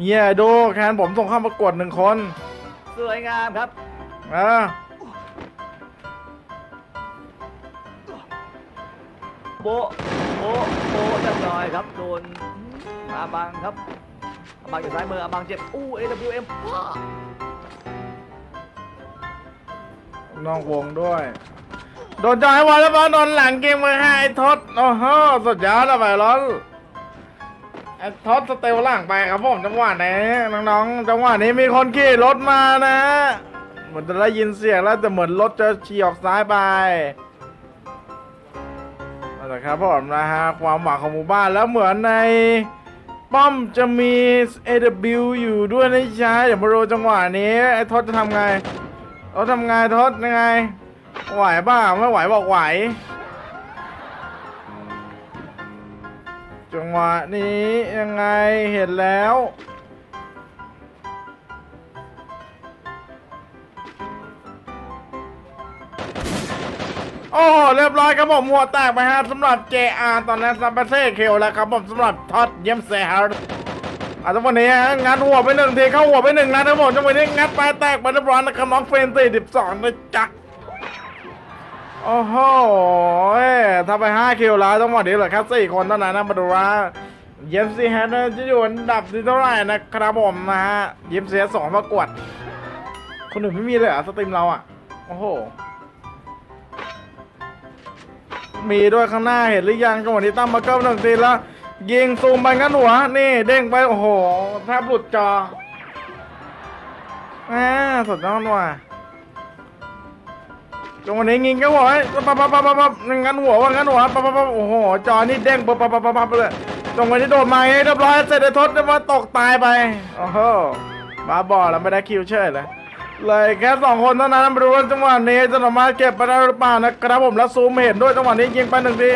เฮียดูแคนผมส่งเข้าประกวดหนึ่งคนสวยงามครับเออโบะโบะโบะจังหน่อยครับโดนอาบังครับอาบังอยู่ซ้ายมืออาบังเจ็บอู้ AWM นอกวงด้วย โดนจอยบอลแล้วบอลโดนหลังเกมมือให้ไอ้ทศโอ้โหสุดยอดอะไปร้อน ไอ้ทศสเตลหลังไปครับผมจังหวะนี้น้องๆจังหวะนี้มีคนขี่รถมานะเหมือนจะได้ยินเสียงแล้วแต่เหมือนรถจะฉี่ออกซ้ายไปนะครับผมนะฮะความหวังของหมู่บ้านแล้วเหมือนในป้อมจะมี AW อยู่ด้วยนะจ๊ะเดี๋ยวมาดูจังหวะนี้ไอ้ทศจะทำไงเราทำไงทศยังไง ไหวบ้าไม่ไหวบอกไหว จังหวะนี้ยังไงเห็นแล้ว โอ้เรียบร้อยครับผมหัวแตกไปฮะสำหรับ JR ตอนนั้นซัมเปเซ่เคลแล้วครับผมสำหรับท็อดเยี่ยมแซร์อะจังหวะนี้ฮะงัดหัวไปหนึ่งทีเข้าหัวไปหนึ่งนัดครับผมจังหวะนี้งัดไปแตกไปเรียบร้อยนะครับน้องเฟรนตีสิบสองนะจ๊ะ โอ้โหถ้าไปห้าคิวแล้วจังหวะนี้เหลือแค่สี่คนเท่านั้นนะมาดูว่าเยมซีแฮนจะอยู่อันดับที่เท่าไหร่นะครับผมนะฮะเยมซีสองประกวด คนอื่นไม่มีเลยอะสตรีมเราอะ โอ้โห มีด้วยข้างหน้าเห็นหรือยังจังหวะนี้ตั้งมาเกิลหนึ่งทีแล้วยิงซูมไปงั้นหัวนี่เด้งไปโอ้โหแทบหลุดจออ่าสุดยอดว่ะ จังหวะนี้ยิงก็หัวไอ้ปั๊บปั๊บปั๊บปั๊บปั๊บงั้นหัวว่างั้นหัวปั๊บปั๊บปั๊บโอ้โหจอนี่เด้งปั๊บปั๊บปั๊บปั๊บเลยจังหวะนี้โดดมาไงเรียบร้อยเสร็จไอ้ทศได้มาตกตายไปโอ้โหมาบ่อแล้วไม่ได้คิวเฉยเลยเลยแค่สองคนเท่านั้นมาดูว่าจังหวะนี้จะสามารถเก็บไปได้หรือเปล่านะครับผมแล้วซูมเห็นด้วยจังหวะนี้ยิงไปหนึ่งที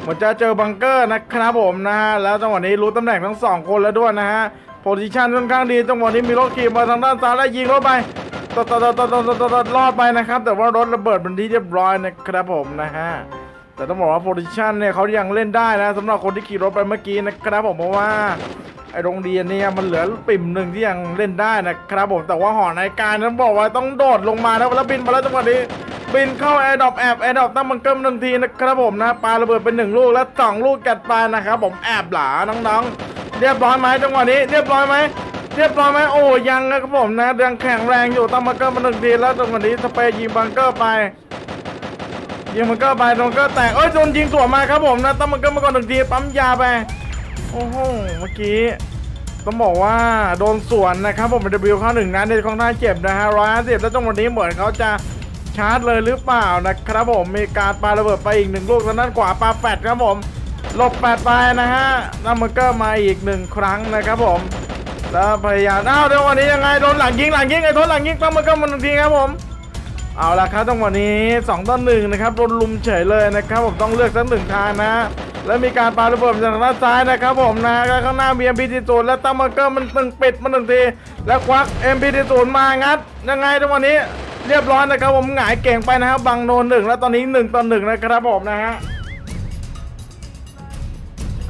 เหมือนจะเจอบังเกอร์นะครับผมนะฮะแล้วจังหวะนี้รู้ตำแหน่งทั้งสองคนแล้วด้วยนะฮะโพซิชันค่อนข้างดีจังหวะนี้มีรถขี่มาทางด้านซ้ายแล้วยิงรถไป ตดตดตดตดตดรอดไปนะครับ แต่ว่ารถระเบิดเป็นที่เรียบร้อยนะครับผมนะฮะแต่ต้องบอกว่าโพซิชันเนี่ยเขายังเล่นได้นะสำหรับคนที่ขี่รถไปเมื่อกี้นะครับผมเพราะว่าไอโรงเรียนเนี่ยมันเหลือปิ่มหนึ่งที่ยังเล่นได้นะครับผมแต่ว่าหอในายการนั้นบอกว่าต้องโดดลงมานะแล้วบินมาแล้วจังหวะนี้บินเข้าแอร์ดรอปแอบแอร์ดรอปตั้งบังเกิลหนึ่งทีนะครับผมนะปาระเบิดเป็นหนึ่งลูกแล้วสองลูกจัดไปนะครับผมแอบหลาน้องๆเรียบร้อยไหมจังหวะนี้เรียบร้อยไหม เรียบร้อยไหมโอ้ยังนะครับผมนะยังแข็งแรงอยู่ตั้งบังเกิลมาหนึ่งทีแล้วจังหวะนี้สเปย์ยิงบังเกอร์ไปยิงบังเกอร์ไปบังเกอร์แตกเอ้ยโดนยิงสวนมาครับผมนะตั้งบังเกอร์มาก่อนหนึ่งทีปั๊มยาไปโอ้โหเมื่อกี้ต้องบอกว่าโดนสวนนะครับผมเป็นวิวเข้าหนึ่งนัดในค่อนข้าเจ็บนะฮะร้อยห้าสิบแล้วจังหวะนี้เหมือนเขาจะชาร์จเลยหรือเปล่านะครับผมมีการปาระเบิดไปอีกหนึ่งลูกทางด้านขวาปาแฟดครับผมหลบแฟดไปนะฮะนัมเบอร์เกอร์มาอีกหนึ่งครั้งนะครับผม แล้วพยายามอ้าวเดี๋ยววันนี้ยังไงโดนหลังยิงหลังยิงไอ้ทนหลังยิงนัมเบอร์เกอร์มันตึงทีครับผม เอาละครับจังวะนี้2ต่อ1นะครับโดนลุมเฉยเลยนะครับผมต้องเลือกสักหนึ่งทางนะ แล้วมีการปาระเบิดจากทางด้านซ้ายนะครับผมนะข้างหน้ามี MPT ศูนย์แล้วตั้งมาร์เกอร์มันตึงปิดมาหนึ่งทีแล้วควัก MPT ศูนย์มางัดยังไงจังวะนี้เรียบร้อยนะครับผมหงายเก่งไปนะครับบังโนนหนึ่งแล้วตอนนี้หนึ่งต่อหนึ่งนะครับผมนะฮะ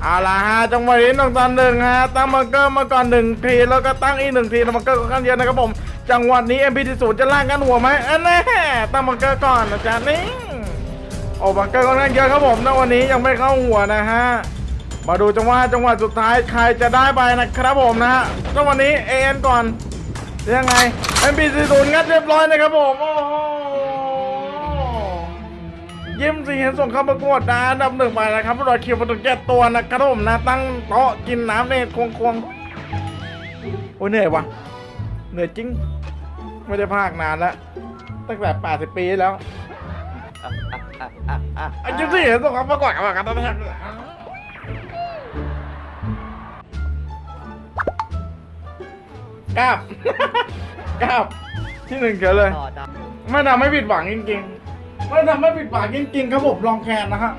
เอาละฮะจังหวะนี้หนึ่งต่อหนึ่งฮะตั้งมาร์เกอร์มาก่อนหนึ่งทีแล้วก็ตั้งอีกหนึ่งทีมาร์เกอร์ค่อนข้างเยอะนะครับผมจังหวะนี้ MPT ศูนย์จะล่างกันหัวไหมอันแน่ตั้งบังเกอร์ก่อนนะจ๊ะนี่โอ้บังเกอร์ค่อนข้างเยอะครับผมนะวันนี้ยังไม่เข้าหัวนะฮะมาดูจังหวะจังหวะสุดท้ายใครจะได้ไปนะครับผมนะฮะจังหวะนี้เอ็นก่อนยังไง MPT ศูนย์งัดเรียบร้อยนะครับผมโอ้โห ยิ้มสีเห็นส่งเข้าประกวดนะอันดับหนึ่งไปนะครับรอยคิวมาถึงเจ็ดตัวนะครับผมนะตั้งโต๊ะกินน้ำเนควงควงโอ้ยเหนื่อยว่ะเหนื่อยจริง ไม่ได้พากนานแล้วตั้งแต่ 80 ปีแล้วไอ้จิ๊บสิเห็นส่งเข้าประกวดกับกันตอนนี้กราบกราบที่หนึ่งเฉยเลยต่อดไม่ทำให้ผิดหวังจริงๆ ไม่ทำให้ผิดหวังจริงๆครับผมลองแคนนะฮะ